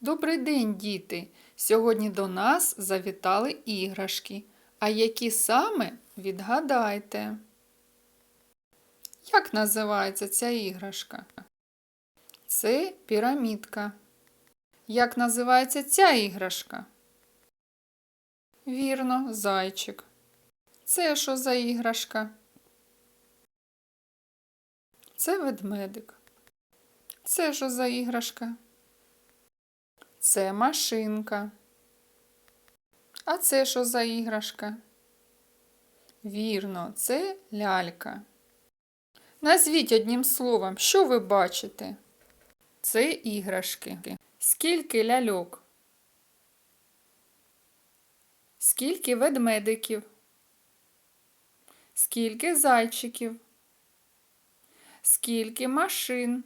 Добрий день, діти! Сьогодні до нас завітали іграшки. А які саме відгадайте? Як називається ця іграшка? Це пірамідка. Як називається ця іграшка? Вірно, зайчик. Це що за іграшка? Це ведмедик. Це що за іграшка? Це машинка. А це що за іграшка? Вірно, це лялька. Назвіть одним словом, що ви бачите? Це іграшки. Скільки ляльок? Скільки ведмедиків? Скільки зайчиків? Скільки машин?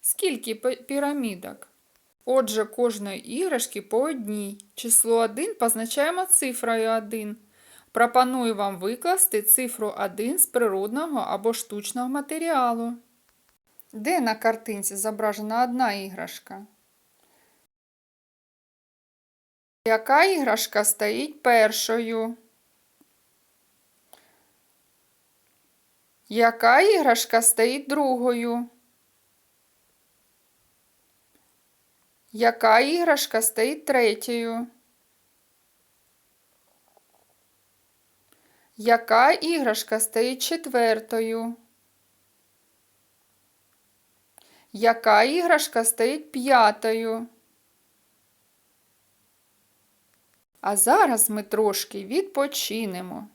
Скільки пірамідок? Отже, кожної іграшки по одній. Число 1 позначаємо цифрою 1. Пропоную вам викласти цифру 1 з природного або штучного матеріалу. Де на картинці зображена одна іграшка? Яка іграшка стоїть першою? Яка іграшка стоїть другою? Яка іграшка стоїть третьою? Яка іграшка стоїть четвертою? Яка іграшка стоїть п'ятою? А зараз ми трошки відпочинемо.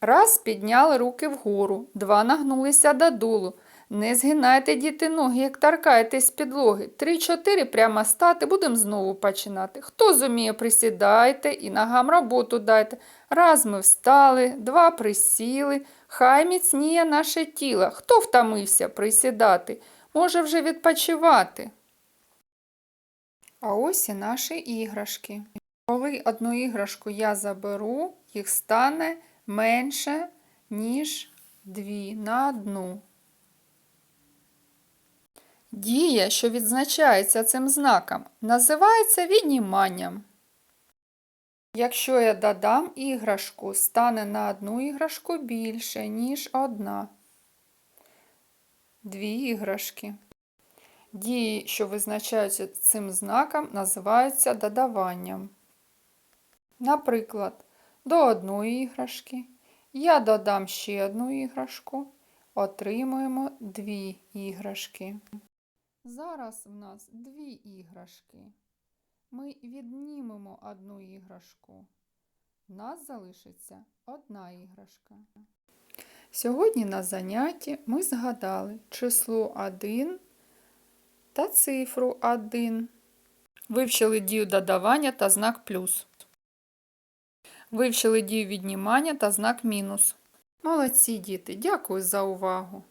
Раз підняли руки вгору, два нагнулися додолу. Не згинайте діти ноги, як таркаєтесь з підлоги. Три-чотири прямо стати, будемо знову починати. Хто зуміє, присідайте і ногам роботу дайте. Раз ми встали, два присіли, хай міцніє наше тіло. Хто втомився присідати, може вже відпочивати. А ось і наші іграшки. Коли одну іграшку я заберу, їх стане менше, ніж дві на одну. Дія, що відзначається цим знаком, називається відніманням. Якщо я додам іграшку, стане на одну іграшку більше, ніж одна. Дві іграшки. Дії, що визначаються цим знаком, називаються додаванням. Наприклад, до одної іграшки я додам ще одну іграшку, отримуємо дві іграшки. Зараз в нас дві іграшки. Ми віднімемо одну іграшку. Нас залишиться одна іграшка. Сьогодні на занятті ми згадали число 1 та цифру 1. Вивчили дію додавання та знак плюс. Вивчили дію віднімання та знак мінус. Молодці діти, дякую за увагу!